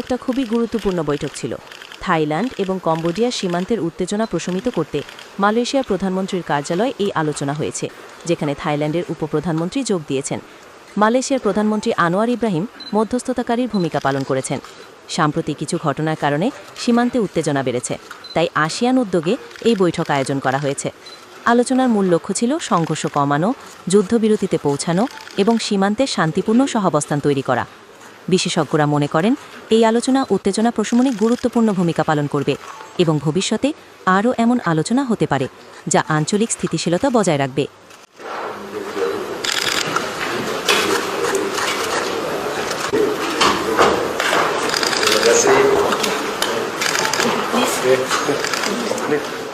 একটা খুবই গুরুত্বপূর্ণ বৈঠক ছিল। থাইল্যান্ড এবং কম্বোডিয়ার সীমান্তের উত্তেজনা প্রশমিত করতে মালয়েশিয়ার প্রধানমন্ত্রীর কার্যালয়ে এই আলোচনা হয়েছে, যেখানে থাইল্যান্ডের উপপ্রধানমন্ত্রী যোগ দিয়েছেন। মালয়েশিয়ার প্রধানমন্ত্রী আনোয়ার ইব্রাহিম মধ্যস্থতাকারীর ভূমিকা পালন করেছেন। সাম্প্রতিক কিছু ঘটনার কারণে সীমান্তে উত্তেজনা বেড়েছে, তাই আসিয়ান উদ্যোগে এই বৈঠক আয়োজন করা হয়েছে। আলোচনার মূল লক্ষ্য ছিল সংঘর্ষ কমানো, যুদ্ধবিরতিতে পৌঁছানো এবং সীমান্তে শান্তিপূর্ণ সহাবস্থান তৈরি করা বিশেষজ্ঞরা মনে করেন, এই আলোচনা উত্তেজনা প্রশমনে গুরুত্বপূর্ণ ভূমিকা পালন করবে এবং ভবিষ্যতে আরও এমন আলোচনা হতে পারে যা আঞ্চলিক স্থিতিশীলতা বজায় রাখবে Please.